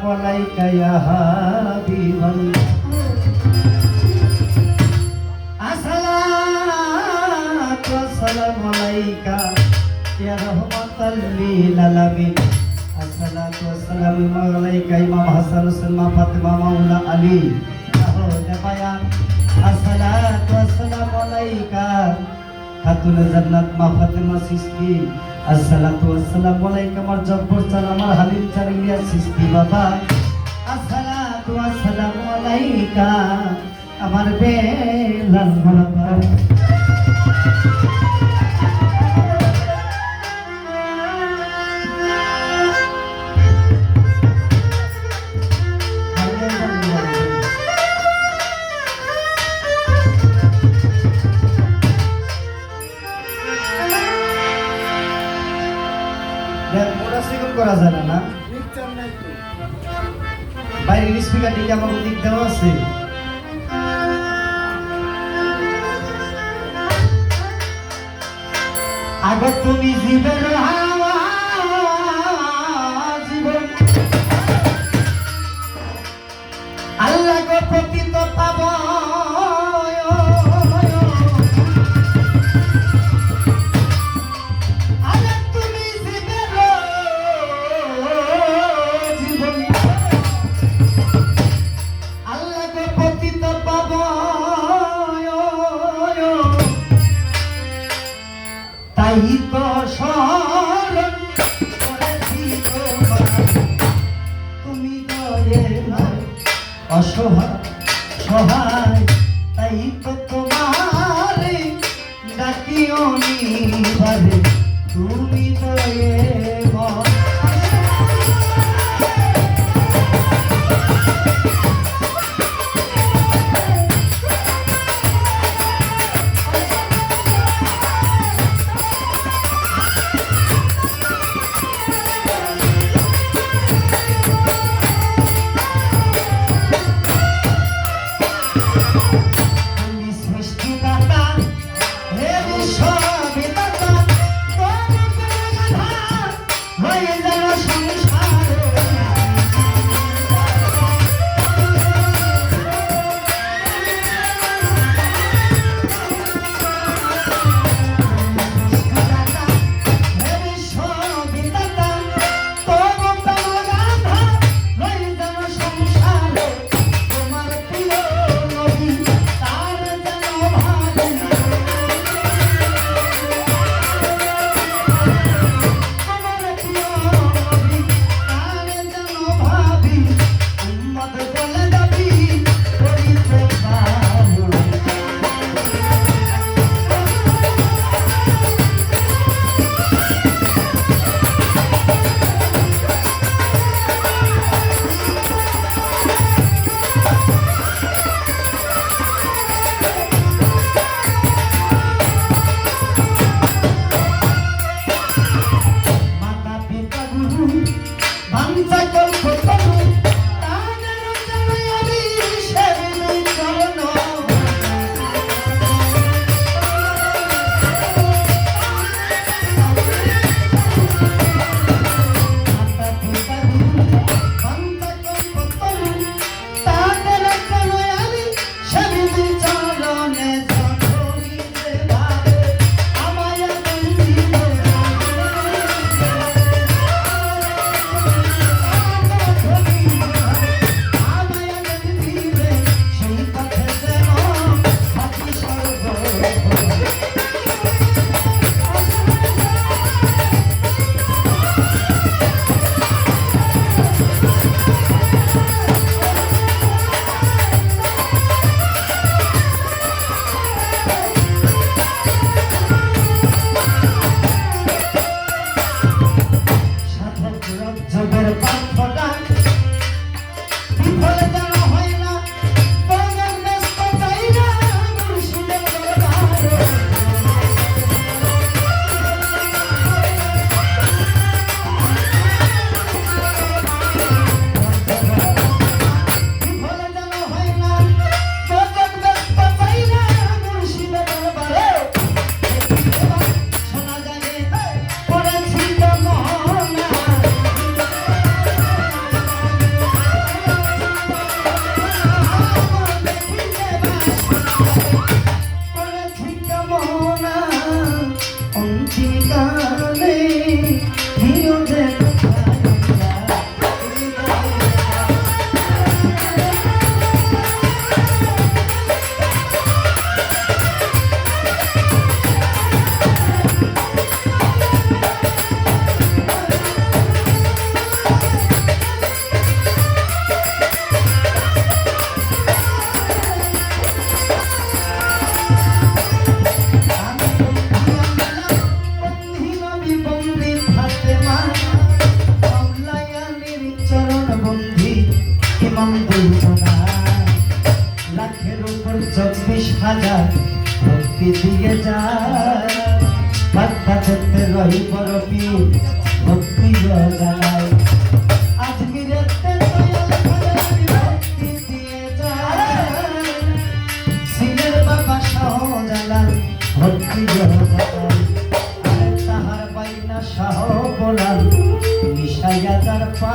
وعليك يا حبيب الله الصلاة والسلام عليك يا رحمة للعالمين الصلاة والسلام عليك إمام حسن حسين فاطمة مولى علي الصلاة والسلام عليك খাতুনে জান্নাত মা ফাতেমা সৃষ্টি আসসালাতু আসসালামু আলাইকা, আমার জব্বর চাল, আমার হাবিব চান ইয়া সৃষ্টি বাবা। আসসালাতু আসসালামু আলাইকা, আমার বেলাল বাবা। আগে তুমি জীবের জীবন। আল্লাহ গো এমন দুর্ঘটনায় লাখের উপর চব্বিশ হাজার ভক্তি দিয়ে যায়। বার্তা করতে রহি বরফি ভক্তি যায়। ভক্তি তাহার পাই না সাহ বলার মিশাইয়া তার পা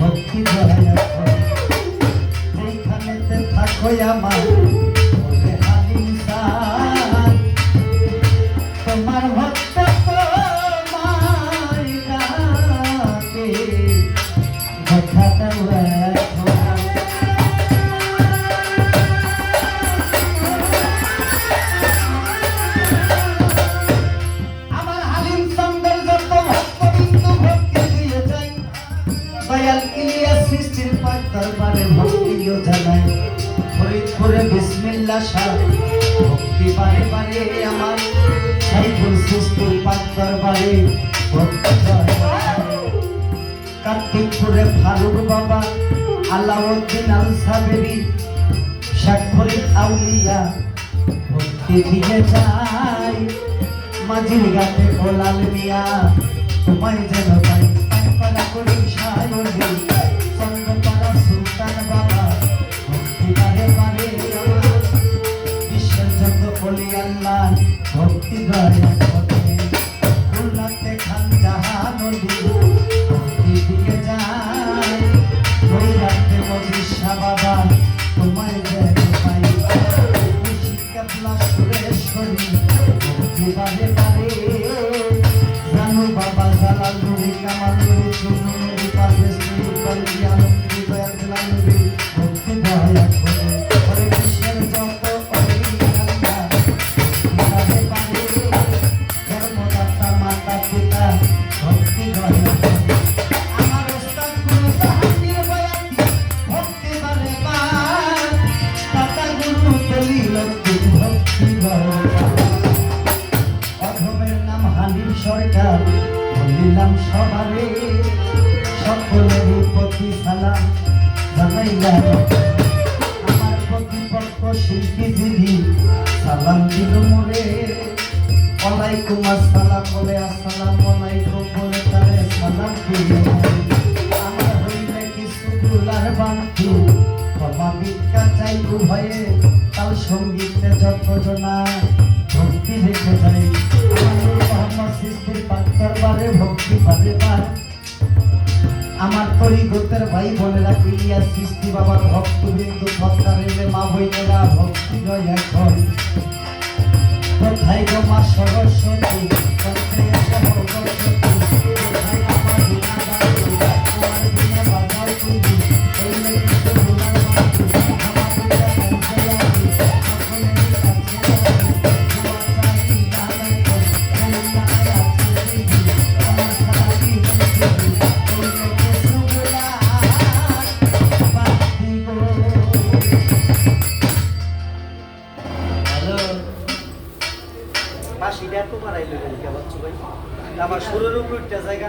ভক্তি যেখানেতে থাকো আমার। তোমার ভক্ত তোমার দরবারে ভক্তি জানাই। কার্তিকপুরে ফারুক বাবা, আলাউদ্দিন আল সাবেরি স্বাক্ষরী আউলিয়া, ভক্তি দিয়ে যায় মাঝির গাতে গোলাল মিয়া, তোমায় যেন পাই করি সায়নি душу বলিলাম সবারে সকলেরই প্রতি সালাম জানাইলাম আমার প্রতিপক্ষ শিল্পীজীবী, সালাম দিল মোরে। ওয়ালাইকুম আসসালাম, বলে আসসালাম আলাইকুম, বলে তারে সালাম দিল আমার হইলে কিছু গুলার বান্ধু ক্ষমা ভিক্ষা চাই উভয়ে তাল সঙ্গীতে যত জনা ভক্তি রেখে সৃষ্টির বারে ভক্তি পারে পার আমার তরি গোতের ভাই বোনেরা পিলিয়া সৃষ্টি বাবার ভক্তবৃন্দ ভক্তা রেলে মা বইনেরা ভক্তি জয় এখন কোথায় গো মা সরস্বতী? ভাই আমার